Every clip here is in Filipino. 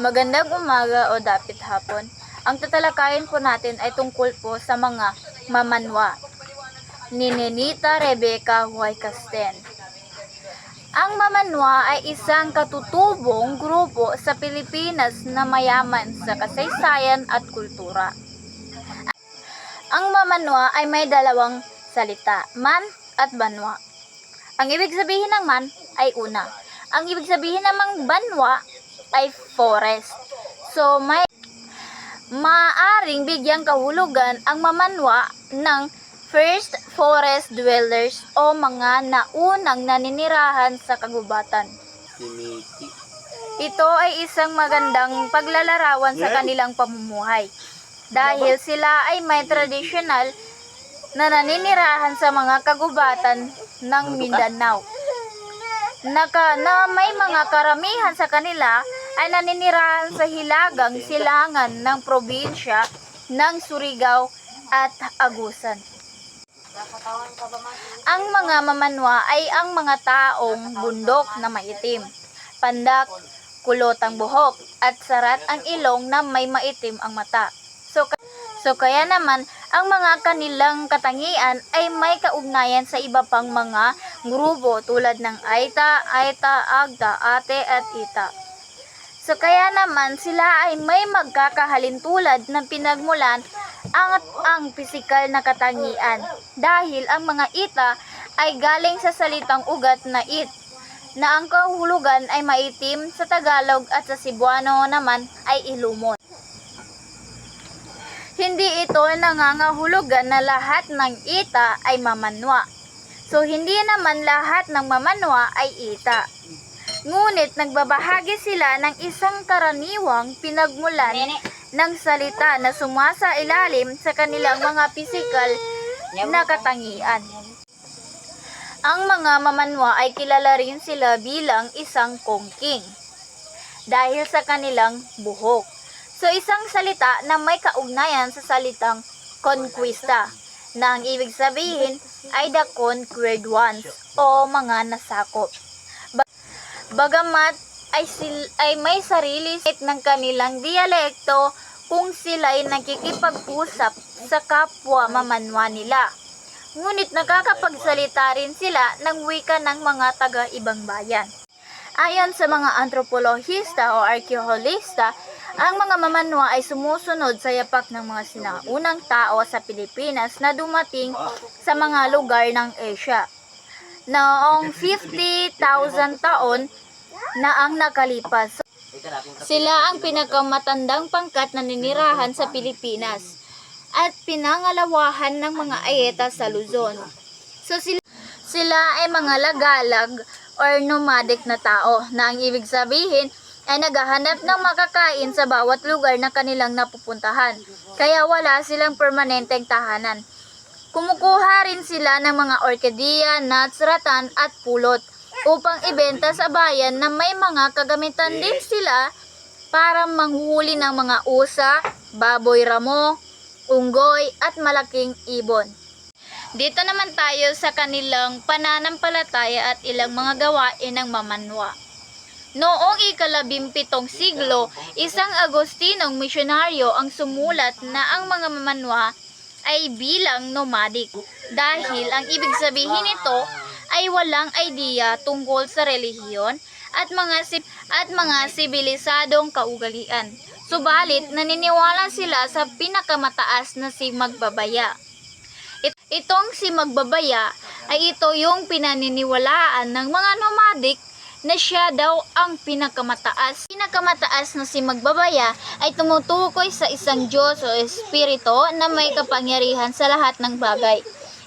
Magandang umaga o dapit hapon. Ang tatalakayin po natin ay tungkol po sa mga mamanwa ni Nenita Rebecca Y. Ang mamanwa ay isang katutubong grupo sa Pilipinas na mayaman sa kasaysayan at kultura. Ang mamanwa ay may dalawang salita, man at banwa. Ang ibig sabihin ng man ay una. Ang ibig sabihin namang banwa ay forest. So may maaring bigyang kahulugan ang mamanwa ng first forest dwellers o mga naunang naninirahan sa kagubatan. Ito ay isang magandang paglalarawan sa kanilang pamumuhay dahil sila ay may tradisyonal na naninirahan sa mga kagubatan ng Mindanao. Naka, na may mga karamihan sa kanila ay naninirahan sa hilagang silangan ng probinsya ng Surigao at Agusan. Ang mga mamanwa ay ang mga taong bundok na maitim, pandak, kulot ang buhok, at sarat ang ilong na may maitim ang mata. So, so kaya naman, ang mga kanilang katangian ay may kaugnayan sa iba pang mga grupo tulad ng Aita, Aita, Agda, Ate at Ita. So kaya naman sila ay may magkakahalintulad na pinagmulan ang ang pisikal na katangian dahil ang mga ita ay galing sa salitang ugat na it na ang kahulugan ay maitim sa Tagalog at sa Cebuano naman ay ilumon. Hindi ito nangangahulugan na lahat ng ita ay mamanwa. So hindi naman lahat ng mamanwa ay ita. Ngunit nagbabahagi sila ng isang karaniwang pinagmulan ng salita na sumasa ilalim sa kanilang mga pisikal na katangian. Ang mga mamanwa ay kilala rin sila bilang isang kongking dahil sa kanilang buhok. So isang salita na may kaugnayan sa salitang conquista na ang ibig sabihin ay the conquered ones o mga nasakop. Ba- Bagamat ay, sil- ay may sarili ng kanilang dialekto kung sila'y nakikipag-usap sa kapwa mamanwa nila. Ngunit nakakapagsalita rin sila ng wika ng mga taga-ibang bayan. Ayon sa mga antropolohista o arkeologista, ang mga mamanwa ay sumusunod sa yapak ng mga sinaunang tao sa Pilipinas na dumating sa mga lugar ng Asia. Noong 50,000 taon na ang nakalipas. Sila ang pinakamatandang pangkat na ninirahan sa Pilipinas at pinangalawahan ng mga ayeta sa Luzon. So sila, sila ay mga lagalag or nomadic na tao na ang ibig sabihin ay naghahanap ng makakain sa bawat lugar na kanilang napupuntahan. Kaya wala silang permanenteng tahanan. Kumukuha rin sila ng mga orkideya, nuts, ratan at pulot upang ibenta sa bayan na may mga kagamitan din sila para manghuhuli ng mga usa, baboy ramo, unggoy at malaking ibon. Dito naman tayo sa kanilang pananampalataya at ilang mga gawain ng mamanwa. Noong ikalabimpitong siglo, isang Agostinong misyonaryo ang sumulat na ang mga mamanwa ay bilang nomadic dahil ang ibig sabihin nito ay walang idea tungkol sa relihiyon at mga at mga sibilisadong kaugalian. Subalit naniniwala sila sa pinakamataas na si Magbabaya. It- itong si Magbabaya ay ito yung pinaniniwalaan ng mga nomadic na siya daw ang pinakamataas. Pinakamataas na si Magbabaya ay tumutukoy sa isang Diyos o Espiritu na may kapangyarihan sa lahat ng bagay.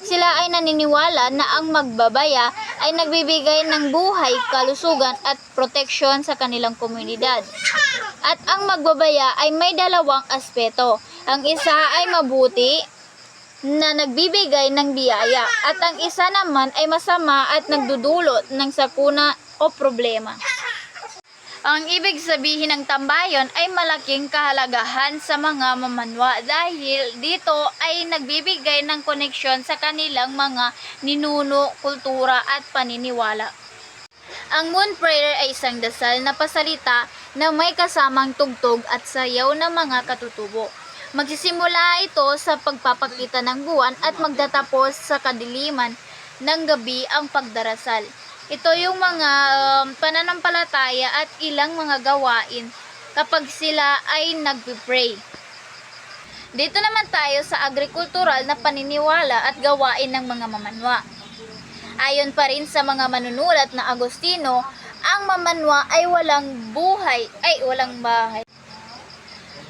Sila ay naniniwala na ang Magbabaya ay nagbibigay ng buhay, kalusugan at proteksyon sa kanilang komunidad. At ang Magbabaya ay may dalawang aspeto. Ang isa ay mabuti na nagbibigay ng biyaya at ang isa naman ay masama at nagdudulot ng sakuna o problema. Ang ibig sabihin ng tambayon ay malaking kahalagahan sa mga mamanwa dahil dito ay nagbibigay ng koneksyon sa kanilang mga ninuno, kultura at paniniwala. Ang moon prayer ay isang dasal na pasalita na may kasamang tugtog at sayaw ng mga katutubo. Magsisimula ito sa pagpapakita ng buwan at magtatapos sa kadiliman ng gabi ang pagdarasal. Ito yung mga um, pananampalataya at ilang mga gawain kapag sila ay nagpipray. Dito naman tayo sa agrikultural na paniniwala at gawain ng mga mamanwa. Ayon pa rin sa mga manunulat na Agostino, ang mamanwa ay walang buhay, ay walang bahay.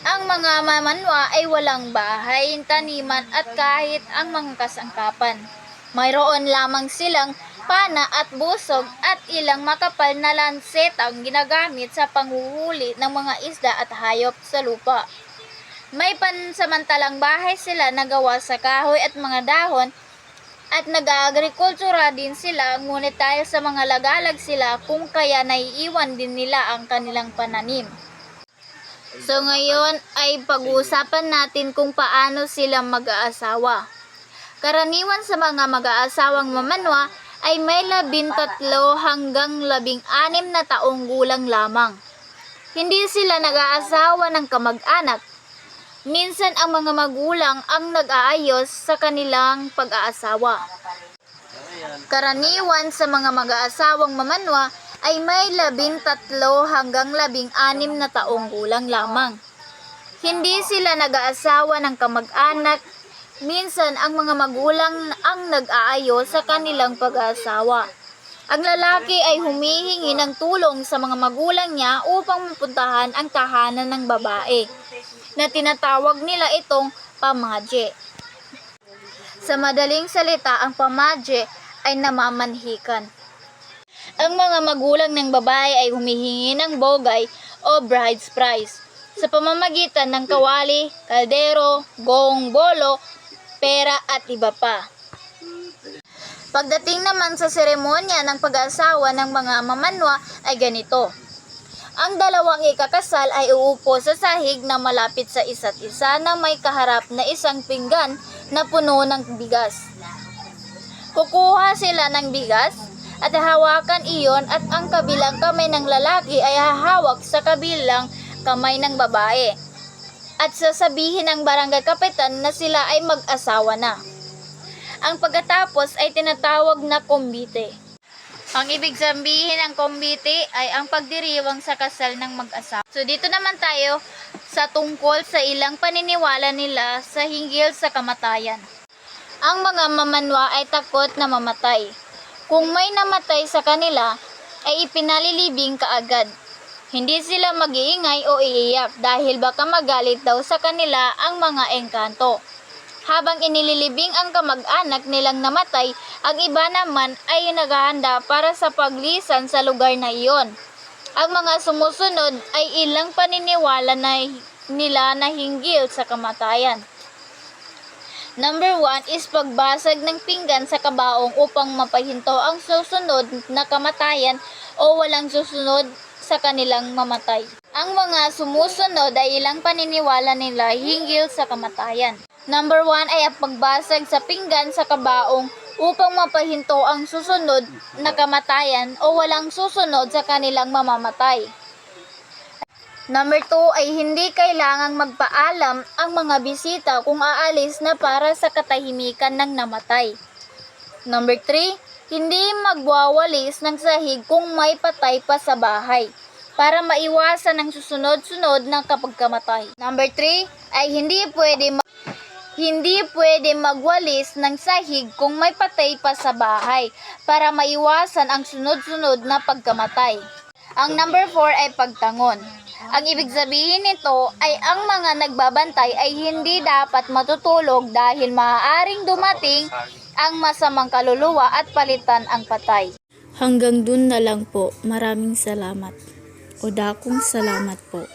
Ang mga mamanwa ay walang bahay, taniman at kahit ang mga kasangkapan. Mayroon lamang silang pana at busog at ilang makapal na lansetang ginagamit sa panghuhuli ng mga isda at hayop sa lupa. May pansamantalang bahay sila na gawa sa kahoy at mga dahon at nag-agrikultura din sila ngunit dahil sa mga lagalag sila kung kaya naiiwan din nila ang kanilang pananim. So ngayon ay pag-uusapan natin kung paano sila mag-aasawa. Karaniwan sa mga mag-aasawang mamanwa ay may labintatlo hanggang labing anim na taong gulang lamang. Hindi sila nag-aasawa ng kamag-anak. Minsan ang mga magulang ang nag-aayos sa kanilang pag-aasawa. Karaniwan sa mga mag-aasawang mamanwa ay may labing tatlo hanggang labing anim na taong gulang lamang. Hindi sila nag-aasawa ng kamag-anak. Minsan ang mga magulang ang nag-aayos sa kanilang pag-aasawa. Ang lalaki ay humihingi ng tulong sa mga magulang niya upang mapuntahan ang tahanan ng babae na tinatawag nila itong pamaje. Sa madaling salita, ang pamaje ay namamanhikan. Ang mga magulang ng babae ay humihingi ng bogay o bride's price sa pamamagitan ng kawali, kaldero, gong, bolo, pera at iba pa. Pagdating naman sa seremonya ng pag-asawa ng mga mamanwa ay ganito. Ang dalawang ikakasal ay uupo sa sahig na malapit sa isa't isa na may kaharap na isang pinggan na puno ng bigas. Kukuha sila ng bigas at hawakan iyon at ang kabilang kamay ng lalaki ay hahawak sa kabilang kamay ng babae. At sasabihin ng barangay kapitan na sila ay mag-asawa na. Ang pagkatapos ay tinatawag na kombite. Ang ibig sabihin ng kombite ay ang pagdiriwang sa kasal ng mag-asawa. So dito naman tayo sa tungkol sa ilang paniniwala nila sa hinggil sa kamatayan. Ang mga mamanwa ay takot na mamatay. Kung may namatay sa kanila, ay ipinalilibing kaagad. Hindi sila mag-iingay o iiyak dahil baka magalit daw sa kanila ang mga engkanto. Habang inililibing ang kamag-anak nilang namatay, ang iba naman ay naghahanda para sa paglisan sa lugar na iyon. Ang mga sumusunod ay ilang paniniwala na nila na hinggil sa kamatayan. Number 1 is pagbasag ng pinggan sa kabaong upang mapahinto ang susunod na kamatayan o walang susunod sa kanilang mamatay. Ang mga sumusunod ay ilang paniniwala nila hinggil sa kamatayan. Number 1 ay ang pagbasag sa pinggan sa kabaong upang mapahinto ang susunod na kamatayan o walang susunod sa kanilang mamamatay. Number 2 ay hindi kailangang magpaalam ang mga bisita kung aalis na para sa katahimikan ng namatay. Number 3, hindi magwawalis ng sahig kung may patay pa sa bahay para maiwasan ang susunod-sunod ng kapagkamatay. Number 3 ay hindi pwede ma- hindi pwede magwalis ng sahig kung may patay pa sa bahay para maiwasan ang sunod-sunod na pagkamatay. Ang number 4 ay pagtangon. Ang ibig sabihin nito ay ang mga nagbabantay ay hindi dapat matutulog dahil maaaring dumating ang masamang kaluluwa at palitan ang patay. Hanggang dun na lang po. Maraming salamat. O dakong salamat po.